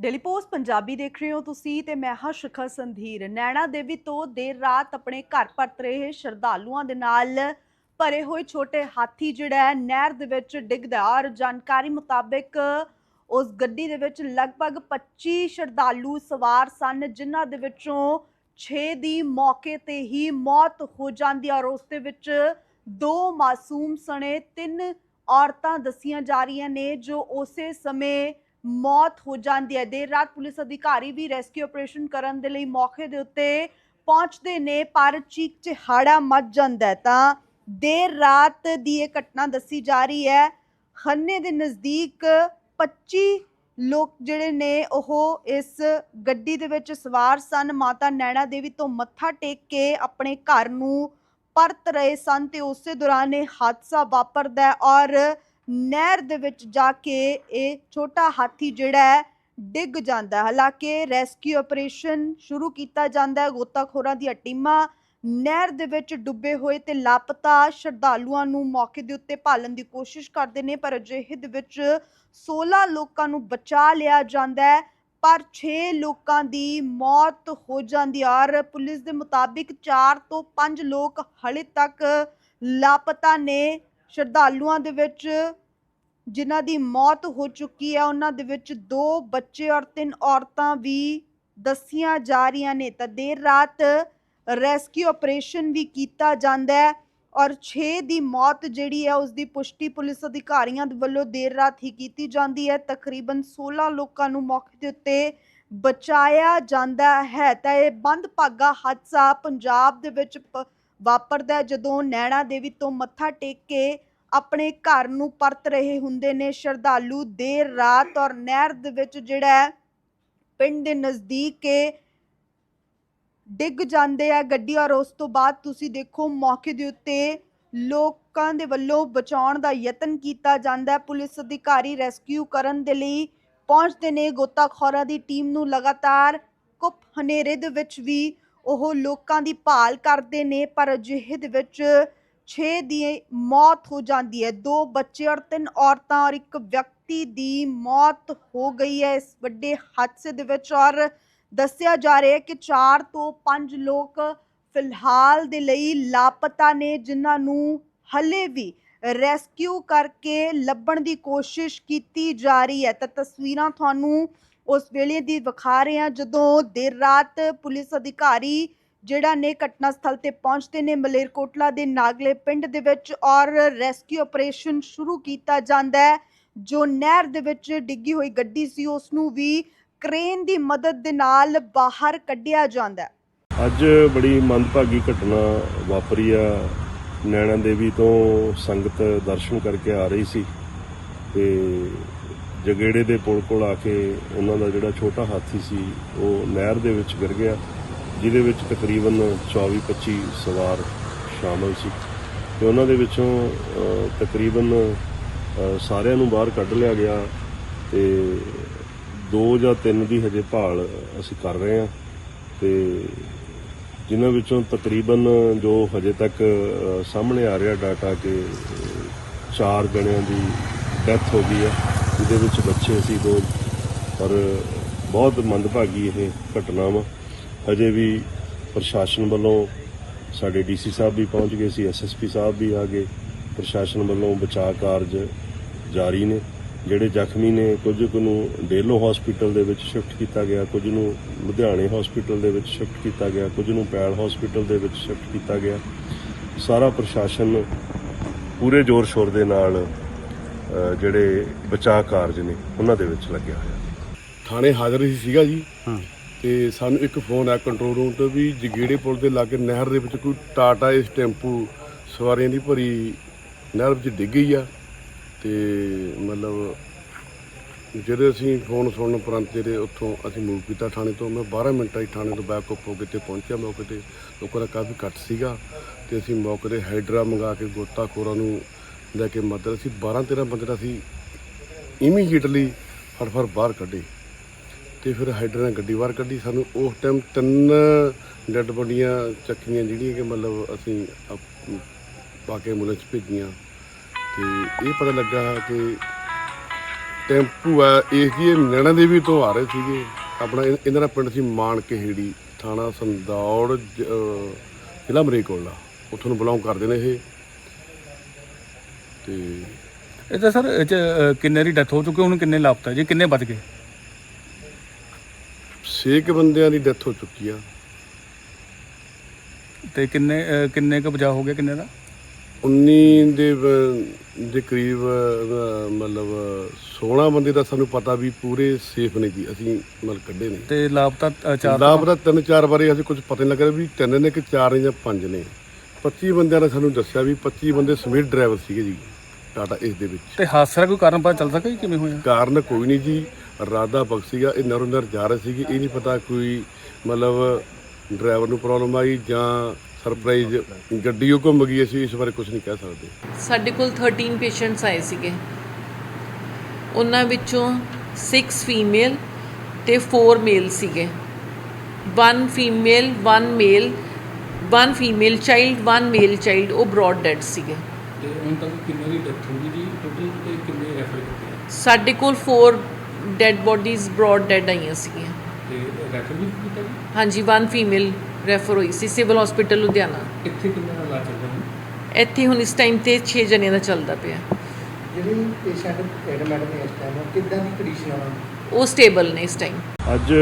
Daily post Punjabi ਦੇਖ ਰਹੇ ਹੋ ਤੁਸੀਂ ਤੇ ਮੈਂ ਹਾਂ ਸ਼ਿਖਾ ਸੰਧੀਰ। ਨੈਣਾ ਦੇਵੀ ਤੋਂ ਦੇਰ ਰਾਤ ਆਪਣੇ ਘਰ ਪਰਤ ਰਹੇ ਸ਼ਰਧਾਲੂਆਂ ਦੇ ਨਾਲ ਭਰੇ ਹੋਏ ਛੋਟੇ ਹਾਥੀ ਜਿਹੜਾ ਹੈ, ਨਹਿਰ ਦੇ ਵਿੱਚ ਡਿੱਗਦਾ ਔਰ ਜਾਣਕਾਰੀ ਮੁਤਾਬਕ ਉਸ ਗੱਡੀ ਦੇ ਵਿੱਚ ਲਗਭਗ 25 ਸ਼ਰਧਾਲੂ ਸਵਾਰ ਸਨ, ਜਿਨ੍ਹਾਂ ਦੇ ਵਿੱਚੋਂ 6 ਦੀ ਮੌਕੇ ਤੇ ਹੀ ਮੌਤ ਹੋ ਜਾਂਦੀ ਔਰ ਉਸ ਦੇ ਵਿੱਚ ਦੋ ਮਾਸੂਮ ਸਣੇ ਤਿੰਨ ਔਰਤਾਂ ਦੱਸੀਆਂ ਜਾ ਰਹੀਆਂ ਨੇ ਜੋ ਉਸੇ ਸਮੇਂ ਮੌਤ ਹੋ ਜਾਂਦੀ ਹੈ। ਦੇਰ ਰਾਤ ਪੁਲਿਸ ਅਧਿਕਾਰੀ ਵੀ ਰੈਸਕਿਊ ਆਪਰੇਸ਼ਨ ਕਰਨ ਦੇ ਲਈ ਮੌਕੇ ਦੇ ਉੱਤੇ ਪਹੁੰਚਦੇ ਨੇ, ਪਰ ਚੀਕ ਚਿਹਾੜਾ ਮੱਚ ਜਾਂਦਾ ਤਾਂ ਦੇਰ ਰਾਤ ਦੀ ਇਹ ਘਟਨਾ ਦੱਸੀ ਜਾ ਰਹੀ ਹੈ, ਖੰਨੇ ਦੇ ਨਜ਼ਦੀਕ 25 ਲੋਕ ਜਿਹੜੇ ਨੇ, ਉਹ ਇਸ ਗੱਡੀ ਦੇ ਵਿੱਚ ਸਵਾਰ ਸਨ। ਮਾਤਾ ਨੈਣਾ ਦੇਵੀ ਤੋਂ ਮੱਥਾ ਟੇਕ ਕੇ ਆਪਣੇ ਘਰ ਨੂੰ ਪਰਤ ਰਹੇ ਸਨ ਤੇ ਉਸੇ ਦੌਰਾਨ ਇਹ ਹਾਦਸਾ ਵਾਪਰਦਾ ਔਰ ਨਹਿਰ ਦੇ ਵਿੱਚ ਜਾ ਕੇ ਇਹ ਛੋਟਾ ਹਾਥੀ ਜਿਹੜਾ ਹੈ, ਡਿੱਗ ਜਾਂਦਾ ਹਾਲਾਂਕਿ ਰੈਸਕਿਊ ਆਪਰੇਸ਼ਨ ਸ਼ੁਰੂ ਕੀਤਾ ਜਾਂਦਾ ਹੈ, ਗੋਤਾਖੋਰਾਂ ਦੀਆਂ ਟੀਮਾਂ ਨਹਿਰ ਦੇ ਵਿੱਚ ਡੁੱਬੇ ਹੋਏ ਤੇ ਲਾਪਤਾ ਸ਼ਰਧਾਲੂਆਂ ਨੂੰ ਮੌਕੇ ਦੇ ਉੱਤੇ ਭਾਲਣ ਦੀ ਕੋਸ਼ਿਸ਼ ਕਰਦੇ ਨੇ, ਪਰ ਅਜਿਹੇ ਦੇ ਵਿੱਚ 16 ਲੋਕਾਂ ਨੂੰ ਬਚਾ ਲਿਆ ਜਾਂਦਾ ਹੈ, ਪਰ 6 ਲੋਕਾਂ ਦੀ ਮੌਤ ਹੋ ਜਾਂਦੀ ਹੈ ਔਰ ਪੁਲਿਸ ਦੇ ਮੁਤਾਬਿਕ 4 ਤੋਂ 5 ਲੋਕ ਹਲੇ ਤੱਕ ਲਾਪਤਾ ਨੇ। ਸ਼ਰਧਾਲੂਆਂ ਦੇ ਵਿੱਚ ਜਿਨ੍ਹਾਂ ਦੀ ਮੌਤ ਹੋ ਚੁੱਕੀ ਹੈ, ਉਹਨਾਂ ਦੇ ਵਿੱਚ ਦੋ ਬੱਚੇ ਔਰ ਤਿੰਨ ਔਰਤਾਂ ਵੀ ਦੱਸੀਆਂ ਜਾ ਰਹੀਆਂ ਨੇ। ਤਾਂ ਦੇਰ ਰਾਤ ਰੈਸਕਿਊ ਆਪਰੇਸ਼ਨ ਵੀ ਕੀਤਾ ਜਾਂਦਾ ਹੈ ਔਰ 6 ਦੀ ਮੌਤ ਜਿਹੜੀ ਹੈ, ਉਸ ਦੀ ਪੁਸ਼ਟੀ ਪੁਲਿਸ ਅਧਿਕਾਰੀਆਂ ਦੇ ਵੱਲੋਂ ਦੇਰ ਰਾਤ ਹੀ ਕੀਤੀ ਜਾਂਦੀ ਹੈ। ਤਕਰੀਬਨ 16 ਲੋਕਾਂ ਨੂੰ ਮੌਕੇ ਦੇ ਉੱਤੇ ਬਚਾਇਆ ਜਾਂਦਾ ਹੈ। ਤਾਂ ਇਹ ਬੰਦ ਭਾਗਾ ਹਾਦਸਾ ਪੰਜਾਬ ਦੇ ਵਿੱਚ ਪ- ਵਾਪਰਦਾ ਜਦੋਂ ਨੈਣਾ ਦੇਵੀ ਤੋਂ ਮੱਥਾ ਟੇਕ ਕੇ ਆਪਣੇ ਘਰ ਨੂੰ ਪਰਤ ਰਹੇ ਹੁੰਦੇ ਨੇ, ਸ਼ਰਧਾਲੂ ਦੇਰ ਰਾਤ ਔਰ ਨਹਿਰ ਦੇ ਵਿੱਚ ਜਿਹੜਾ ਪਿੰਡ ਦੇ ਨਜ਼ਦੀਕ ਇਹ ਡਿੱਗ ਜਾਂਦੇ ਆ ਗੱਡੀ ਔਰ ਉਸ ਤੋਂ ਬਾਅਦ ਤੁਸੀਂ ਦੇਖੋ ਮੌਕੇ ਦੇ ਉੱਤੇ ਲੋਕਾਂ ਦੇ ਵੱਲੋਂ ਬਚਾਉਣ ਦਾ ਯਤਨ ਕੀਤਾ ਜਾਂਦਾ ਹੈ। ਪੁਲਿਸ ਅਧਿਕਾਰੀ ਰੈਸਕਿਊ ਕਰਨ ਦੇ ਲਈ ਪਹੁੰਚਦੇ ਨੇ। ਗੋਤਾਖੋਰਾਂ ਦੀ ਟੀਮ ਨੂੰ ਲਗਾਤਾਰ ਕੁੱਪ ਹਨੇਰੇ ਦੇ ਵਿੱਚ ਵੀ ਉਹ ਲੋਕਾਂ ਦੀ ਭਾਲ ਕਰਦੇ ਨੇ, ਪਰ ਅਜਿਹੇ ਦੇ ਵਿੱਚ 6 ਦੀ ਮੌਤ ਹੋ ਜਾਂਦੀ ਹੈ। ਦੋ ਬੱਚੇ ਔਰ ਤਿੰਨ ਔਰਤਾਂ ਔਰ ਇੱਕ ਵਿਅਕਤੀ ਦੀ ਮੌਤ ਹੋ ਗਈ ਹੈ। ਇਸ ਵੱਡੇ ਹਾਦਸੇ ਦੇ ਵਿੱਚ ਔਰ ਦੱਸਿਆ ਜਾ ਰਿਹਾ ਹੈ ਕਿ 4 ਤੋਂ 5 ਲੋਕ ਫਿਲਹਾਲ ਦੇ ਲਈ ਲਾਪਤਾ ਨੇ, ਜਿਨ੍ਹਾਂ ਨੂੰ ਹਲੇ ਵੀ ਰੈਸਕਿਊ ਕਰਕੇ ਲੱਭਣ ਦੀ ਕੋਸ਼ਿਸ਼ ਕੀਤੀ ਜਾ ਰਹੀ ਹੈ। ਤਾਂ ਤਸਵੀਰਾਂ ਤੁਹਾਨੂੰ ਉਸ ਵੇਲੇ ਦੀ ਵਿਖਾ ਰਹੇ ਹਾਂ, ਜਦੋਂ ਦੇਰ ਰਾਤ ਪੁਲਿਸ ਅਧਿਕਾਰੀ ਜਿਹੜਾ ਨੇ ਘਟਨਾ ਸਥਲ ਤੇ ਪਹੁੰਚਦੇ ਨੇ, ਮਲੇਰਕੋਟਲਾ ਦੇ ਨਾਗਲੇ ਪਿੰਡ ਦੇ ਵਿੱਚ ਔਰ ਰੈਸਕਿਊ ਆਪਰੇਸ਼ਨ ਸ਼ੁਰੂ ਕੀਤਾ ਜਾਂਦਾ ਹੈ, ਜੋ ਨਹਿਰ ਦੇ ਵਿੱਚ ਡਿੱਗੀ ਹੋਈ ਗੱਡੀ ਸੀ ਉਸ ਨੂੰ ਵੀ ਕ੍ਰੇਨ ਦੀ ਮਦਦ ਦੇ ਨਾਲ ਬਾਹਰ ਕੱਢਿਆ ਜਾਂਦਾ ਹੈ। ਅੱਜ ਬੜੀ ਮੰਦਭਾਗੀ ਘਟਨਾ ਵਾਪਰੀ ਆ। ਨੈਣਾ ਦੇਵੀ ਤੋਂ ਸੰਗਤ ਦਰਸ਼ਨ ਕਰਕੇ ਆ ਰਹੀ ਸੀ ਤੇ ਜਗੇੜੇ ਦੇ ਪੁਲ ਕੋਲ ਆ ਕੇ ਉਹਨਾਂ ਦਾ ਜਿਹੜਾ ਛੋਟਾ ਹਾਥੀ ਸੀ, ਉਹ ਨਹਿਰ ਦੇ ਵਿੱਚ ਗਿਰ ਗਿਆ, ਜਿਹਦੇ ਵਿੱਚ ਤਕਰੀਬਨ 24-25 ਸਵਾਰ ਸ਼ਾਮਲ ਸੀ। ਤੇ ਉਹਨਾਂ ਦੇ ਵਿੱਚੋਂ ਤਕਰੀਬਨ ਸਾਰਿਆਂ ਨੂੰ ਬਾਹਰ ਕੱਢ ਲਿਆ ਗਿਆ ਤੇ ਦੋ ਜਾਂ ਤਿੰਨ ਦੀ ਹਜੇ ਭਾਲ ਅਸੀਂ ਕਰ ਰਹੇ ਹਾਂ ਤੇ ਜਿਨ੍ਹਾਂ ਵਿੱਚੋਂ ਤਕਰੀਬਨ ਜੋ ਹਜੇ ਤੱਕ ਸਾਹਮਣੇ ਆ ਰਿਹਾ ਡਾਟਾ ਕਿ ਚਾਰ ਜਣਿਆਂ ਦੀ ਡੈਥ ਹੋ ਗਈ ਹੈ। ਜਿਹਦੇ ਵਿੱਚ ਬੱਚੇ ਸੀ ਦੋ, ਪਰ ਬਹੁਤ ਮੰਦਭਾਗੀ ਇਹ ਘਟਨਾ ਵਾ। ਅਜੇ ਵੀ ਪ੍ਰਸ਼ਾਸਨ ਵੱਲੋਂ ਸਾਡੇ ਡੀਸੀ ਸਾਹਿਬ ਵੀ ਪਹੁੰਚ ਗਏ ਸੀ ਐਸਐਸਪੀ ਸਾਹਿਬ ਵੀ ਆ ਗਏ। ਪ੍ਰਸ਼ਾਸਨ ਵੱਲੋਂ ਬਚਾਅ ਕਾਰਜ ਜਾਰੀ ਨੇ, ਜਿਹੜੇ ਜ਼ਖਮੀ ਨੇ ਕੁਝ ਕੁ ਨੂੰ ਡੇਲੋ ਹਸਪੀਟਲ ਦੇ ਵਿੱਚ ਸ਼ਿਫਟ ਕੀਤਾ ਗਿਆ, ਕੁਝ ਨੂੰ ਲੁਧਿਆਣੇ ਹਸਪੀਟਲ ਦੇ ਵਿੱਚ ਸ਼ਿਫਟ ਕੀਤਾ ਗਿਆ, ਕੁਝ ਨੂੰ ਪੈਲ ਹਸਪੀਟਲ ਦੇ ਵਿੱਚ ਸ਼ਿਫਟ ਕੀਤਾ ਗਿਆ। ਸਾਰਾ ਪ੍ਰਸ਼ਾਸਨ ਪੂਰੇ ਜ਼ੋਰ ਸ਼ੋਰ ਦੇ ਨਾਲ ਜਿਹੜੇ ਬਚਾਅ ਕਾਰਜ ਨੇ ਉਹਨਾਂ ਦੇ ਵਿੱਚ ਲੱਗਿਆ ਹੋਇਆ। ਥਾਣੇ ਹਾਜ਼ਰ ਹੀ ਸੀਗਾ ਜੀ। ਤੇ ਸਾਨੂੰ ਇੱਕ ਫੋਨ ਆਇਆ ਕੰਟਰੋਲ ਰੂਮ ਤੋਂ ਵੀ ਜਗੀੜੇ ਪੁਲ ਦੇ ਲਾਗੇ ਨਹਿਰ ਦੇ ਵਿੱਚ ਕੋਈ ਟਾਟਾ ਇਸ ਟੈਂਪੂ ਸਵਾਰੀਆਂ ਦੀ ਭਰੀ ਨਹਿਰ ਵਿੱਚ ਡਿੱਗ ਗਈ ਆ। ਤੇ ਮਤਲਬ ਜਦੋਂ ਅਸੀਂ ਫੋਨ ਸੁਣਨ ਉਪਰੰਤ ਜਿਹੜੇ ਉੱਥੋਂ ਅਸੀਂ ਮੂਵ ਕੀਤਾ ਥਾਣੇ ਤੋਂ ਮੈਂ 12 ਮਿੰਟਾਂ ਹੀ ਥਾਣੇ ਤੋਂ ਬੈਕ ਅਪ ਹੋ ਕੇ ਤੇ ਪਹੁੰਚਿਆ ਮੌਕੇ ਤੇ। ਲੋਕਾਂ ਦਾ ਕਾਫੀ ਘੱਟ ਸੀਗਾ। ਤੇ ਅਸੀਂ ਮੌਕੇ ਤੇ ਹਾਈਡਰਾ ਮੰਗਾ ਕੇ ਗੋਤਾਖੋਰਾਂ ਨੂੰ ਲੈ ਕੇ ਮਦਦ ਅਸੀਂ 12 13 ਬੰਦੇ ਦਾ ਅਸੀਂ ਇਮੀਡੀਏਟਲੀ ਫਟਫਟ ਬਾਹਰ ਕੱਢੇ ਤੇ ਫਿਰ ਹਾਈਡਰ ਨੇ ਗੱਡੀ ਬਾਹਰ ਕੱਢੀ। ਸਾਨੂੰ ਉਸ ਟਾਈਮ ਤਿੰਨ ਡੈੱਡ ਬੋਡੀਆਂ ਚੱਕੀਆਂ ਜਿਹੜੀਆਂ ਕਿ ਮਤਲਬ ਅਸੀਂ ਪਾ ਕੇ ਐਂਬੂਲੈਂਸ ਭੇਜੀਆਂ। ਤੇ ਇਹ ਪਤਾ ਲੱਗਾ ਕਿ ਟੈਂਪੂ ਆ ਇਸ ਜੀ ਇਹ ਨੈਣਾ ਦੇਵੀ ਤੋਂ ਆ ਰਹੇ ਸੀਗੇ। ਆਪਣਾ ਇਹਨਾਂ ਦਾ ਪਿੰਡ ਸੀ ਮਾਨ ਕਹੇੜੀ ਥਾਣਾ ਸੰਦੌੜ ਜ਼ਿਲ੍ਹਾ ਮਰੇਕੋਲਾ ਉੱਥੋਂ ਨੂੰ ਬਿਲੋਂਗ ਕਰਦੇ ਨੇ ਇਹ। ਤੇ ਇਹ ਤਾਂ ਸਰ ਇਹ 'ਚ, ਅ, ਕਿੰਨੇ ਦੀ ਡੈਥ ਹੋ ਚੁੱਕੀ ਹੁਣ ਕਿੰਨੇ ਲਾਪਤਾ ਜੀ ਕਿੰਨੇ ਬਚ ਗਏ? ਛੇ ਕੁ ਬੰਦਿਆਂ ਦੀ ਡੈਥ ਹੋ ਚੁੱਕੀ ਆ। ਤੇ ਕਿੰਨੇ ਅ, ਕਿੰਨੇ ਕੁ ਬਚਾਅ ਹੋ ਗਿਆ ਕਿੰਨੇ ਦਾ? 19 ਦੇ ਦੇ ਕਰੀਬ ਮਤਲਬ 16 ਬੰਦੇ ਦਾ ਸਾਨੂੰ ਪਤਾ ਵੀ ਪੂਰੇ ਸੇਫ ਨੇ ਜੀ ਅਸੀਂ ਮਤਲਬ ਕੱਢੇ ਨੇ। ਤੇ ਲਾਪਤਾ ਅ, ਚਾਰ ਲਾਭ ਦਾ ਤਿੰਨ ਚਾਰ ਬਾਰੇ ਅਸੀਂ ਕੁਝ ਪਤਾ ਨਹੀਂ ਲੱਗ ਰਿਹਾ ਵੀ ਤਿੰਨ ਨੇ ਕਿ ਚਾਰ ਨੇ ਜਾਂ ਪੰਜ ਨੇ। 25 ਬੰਦਿਆਂ ਨੇ ਸਾਨੂੰ ਦੱਸਿਆ ਵੀ 25 ਬੰਦੇ ਸਮੀਰ ਡਰਾਈਵਰ ਸੀਗੇ ਜੀ ਟਾਟਾ ਇਸ ਦੇ ਵਿੱਚ। ਤੇ ਹਾਦਸੇ ਦਾ ਕੋਈ ਕਾਰਨ ਪਤਾ ਚੱਲ ਸਕਿਆ ਜੀ ਕਿਵੇਂ ਹੋਇਆ? ਕਾਰਨ ਕੋਈ ਨਹੀਂ ਜੀ ਰਾਦਾ ਬਖ ਸੀਗਾ ਇਹ ਨਰੋਂ ਨਰ ਜਾ ਰਹੇ ਸੀਗੇ ਇਹ ਨਹੀਂ ਪਤਾ ਕੋਈ ਮਤਲਬ ਡਰਾਈਵਰ ਨੂੰ ਪ੍ਰੋਬਲਮ ਆਈ ਜਾਂ ਸਰਪ੍ਰਾਈਜ਼ ਗੱਡੀ ਉਹ ਘੁੰਮ ਗਈ ਅਸੀਂ ਇਸ ਬਾਰੇ ਕੁਝ ਨਹੀਂ ਕਹਿ ਸਕਦੇ। ਸਾਡੇ ਕੋਲ 13 ਪੇਸ਼ੈਂਟਸ ਆਏ ਸੀਗੇ। ਉਹਨਾਂ ਵਿੱਚੋਂ 6 ਫੀਮੇਲ ਤੇ 4 ਮੇਲ ਸੀਗੇ। 1 female 1 male 1 female child 1 male child ਉਹ ਬ੍ਰੌਡ ਡੈਡ ਸੀਗੇ। ਤੇ ਹੁਣ ਤੱਕ ਕਿੰਨੇ ਦੀ ਡੈਥ ਹੋ ਗਈ ਜੀ? ਟੋਟਲ ਤੇ ਕਿੰਨੇ ਰੈਫਰ ਕੀਤੇ ਸਾਡੇ ਕੋਲ 4 ਡੈਡ ਬੋਡੀਜ਼ ਬ੍ਰੌਡ ਡੈਡ ਆਈਆਂ ਸੀਗੀਆਂ। ਤੇ ਰੈਫਰ ਵੀ ਕੀਤਾ ਜੀ? ਹਾਂਜੀ 1 ਫੀਮੇਲ ਰੈਫਰ ਹੋਈ ਸੀ ਸਿਵਲ ਹਸਪੀਟਲ ਲੁਧਿਆਣਾ। ਇੱਥੇ ਕਿੰਨਾ ਦਾ ਇਲਾਜ ਚੱਲ ਰਿਹਾ ਇੱਥੇ ਹੁਣ ਇਸ ਟਾਈਮ ਤੇ 6 ਜਣਿਆਂ ਦਾ ਚੱਲਦਾ ਪਿਆ। ਜਿਹੜੀ ਪੇਸ਼ੈਂਟ ਐਡਮਿਟ ਨੇ ਇਸ ਟਾਈਮ ਕਿੱਦਾਂ ਦੀ ਕੰਡੀਸ਼ਨ ਆ ਉਹਨਾਂ ਦੀ? ਉਹ ਸਟੇਬਲ ਨੇ ਇਸ ਟਾਈਮ ਅੱਜ